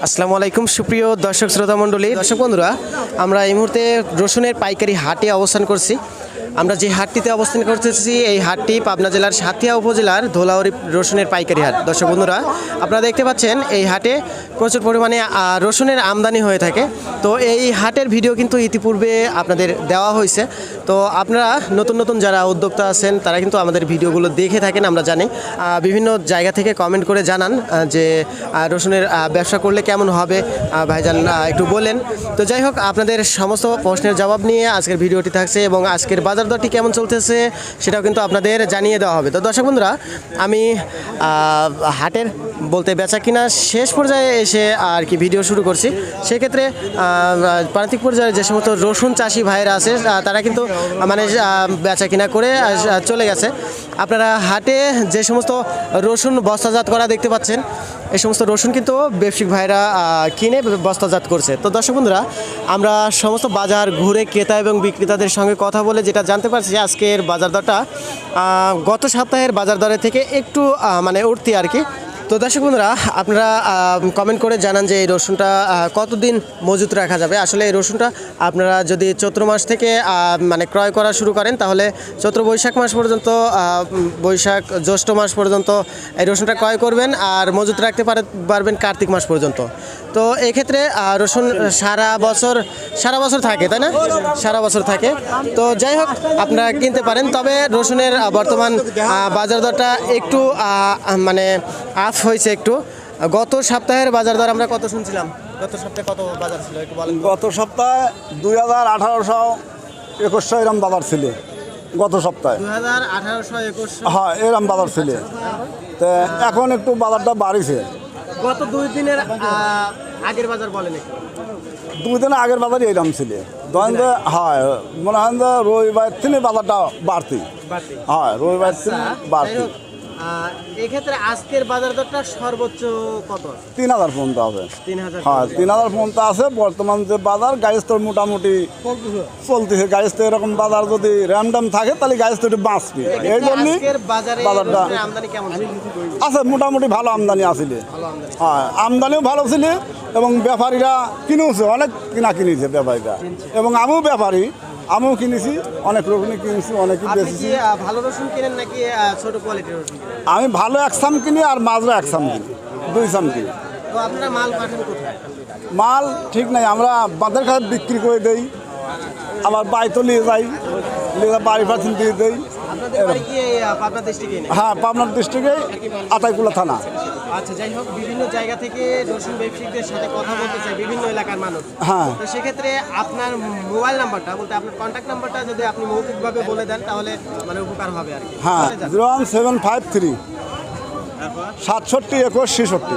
আসসালামু আলাইকুম, সুপ্রিয় দর্শক শ্রোতা মণ্ডলী দর্শক বন্ধুরা, আমরা এই মুহূর্তে রসুনের পাইকারি হাটে অবস্থান করছি। আমরা যে হাটটিতে অবস্থান করতেছি, এই হাটটি পাবনা জেলার সাথিয়া উপজেলার ধোলাউরি রসুনের পাইকারি হাট। দর্শক বন্ধুরা, আপনারা দেখতে পাচ্ছেন, এই হাটে প্রচুর পরিমাণে রসুনের আমদানি হয়ে থাকে। তো এই হাটের ভিডিও কিন্তু ইতিপূর্বে আপনাদের দেওয়া হয়েছে। তো আপনারা, নতুন নতুন যারা উদ্যোক্তা আছেন, তারা কিন্তু আমাদের ভিডিওগুলো দেখে থাকেন, আমরা জানি। বিভিন্ন জায়গা থেকে কমেন্ট করে জানান যে রসুনের ব্যবসা করলে কেমন হবে। ভাইজান একটু বলেন। তো যাই হোক, আপনাদের সমস্ত প্রশ্নের জবাব নিয়ে আজকের ভিডিওটি থাকছে এবং আজকের বাজার দরটি কেমন চলতেছে সেটাও কিন্তু আপনাদের জানিয়ে দেওয়া হবে। তো দর্শক বন্ধুরা, আমি হাটের বলতে বেচা কিনা শেষ পর্যায়ে এসে আর কি ভিডিও শুরু করছি। সেক্ষেত্রে প্রান্তিক পর্যায়ে যে সমস্ত রসুন চাষি ভাইরা আছে তারা কিন্তু মানে বেচা কিনা করে চলে গেছে। আপনারা হাটে যে সমস্ত রসুন বস্তাজাত করা দেখতে পাচ্ছেন এই সমস্ত রসুন কিন্তু ব্যবসায়িক ভাইরা কিনে বস্তাজাত করছে। তো দর্শক বন্ধুরা, আমরা সমস্ত বাজার ঘুরে ক্রেতা এবং বিক্রেতাদের সঙ্গে কথা বলে যেটা জানতে পারছি আজকের বাজার দরটা গত সপ্তাহের বাজার দরের থেকে একটু মানে উঠতি আর কি। তো দর্শক বন্ধুরা, আপনারা কমেন্ট করে জানান যে এই রসুনটা কতদিন মজুত রাখা যাবে। আসলে এই রসুনটা আপনারা যদি চৈত্র মাস থেকে মানে ক্রয় করা শুরু করেন, তাহলে চৈত্র বৈশাখ মাস পর্যন্ত বৈশাখ জ্যৈষ্ঠ মাস পর্যন্ত এই রসুনটা ক্রয় করবেন আর মজুত রাখতে পারে পারবেন কার্তিক মাস পর্যন্ত। তো এক্ষেত্রে রসুন সারা বছর সারা বছর থাকে, তাই না? সারা বছর থাকে। তো যাই হোক, আপনারা কিনতে পারেন। তবে রসুনের বর্তমান বাজার দরটা একটু মানে আফ হয়েছে একটু। গত সপ্তাহের বাজার দর আমরা কত শুনছিলাম? গত সপ্তাহে কত বাজার ছিল একটু বলেন গত সপ্তাহে দুই হাজার আঠারোশো একুশশো এরম বাজার ছিল। গত সপ্তাহে। হ্যাঁ এরম বাজার ছিল। তো এখন একটু বাজারটা বাড়িছে। গত দুই দিনের আগের বাজার বলেন দুই দিন আগের বাজারই এরম ছিল। ধরেন যে হয় মনে হয় যে রবিবার থেকে বাজারটা বাড়তি। বাড়তি। হয় রবিবার থেকে বাড়তি। হোক, আহ, এক্ষেত্রে আজকের বাজার দরটা সর্বোচ্চ কত তিন হাজার পর্যন্ত হবে তিন হাজার হ্যাঁ তিন হাজার পর্যন্ত আছে। বর্তমান যে বাজার গাড়ির তো মোটামুটি চলতেছে। গাড়ির তো এরকম বাজার যদি র্যামডাম থাকে তাহলে গাড়ির তো একটু বাঁচবে। এই জন্যই বাজারটা? আছে মোটামুটি ভালো আমদানি আসলে হ্যাঁ আমদানিও ভালো ছিল এবং ব্যাপারীরা কিনেছে অনেক কিনা কিনেছে ব্যাপারীরা। এবং আমিও ব্যাপারী। আমিও কিনেছি অনেক রসুন কিনেছি আপনি বেশি ভালো রসুন কিনেন নাকি ছোট কোয়ালিটির রসুন আমি ভালো এক সাম কিনি আর মাজরা এক সাম কিনি দুই সাম কিনি। তো আপনারা মাল পাঠান কোথায়? মাল ঠিক নাই আমরা বাঁধের কাছে বিক্রি করে দেই আবার বাইতো নিয়ে যাই নিয়ে বাড়ি পাঠিয়ে দিয়ে দেই। আপনাদের বাড়ি কি পাবনা ডিস্ট্রিক্টে হ্যাঁ পাবনার ডিস্ট্রিক্টে আতাইকুলা থানা। আচ্ছা যাই হোক বিভিন্ন জায়গা থেকে রসুন ব্যবসায়ীদের সাথে কথা বলতে চাই বিভিন্ন এলাকার মানুষ। হ্যাঁ। তো সেক্ষেত্রে আপনার মোবাইল নাম্বারটা বলতে আপনার কন্ট্যাক্ট নাম্বারটা যদি আপনি মৌখিকভাবে বলে দেন তাহলে মানে উপকার হবে আর কি। হ্যাঁ zero one seven five three সাতষট্টি একুশ ছেষট্টি।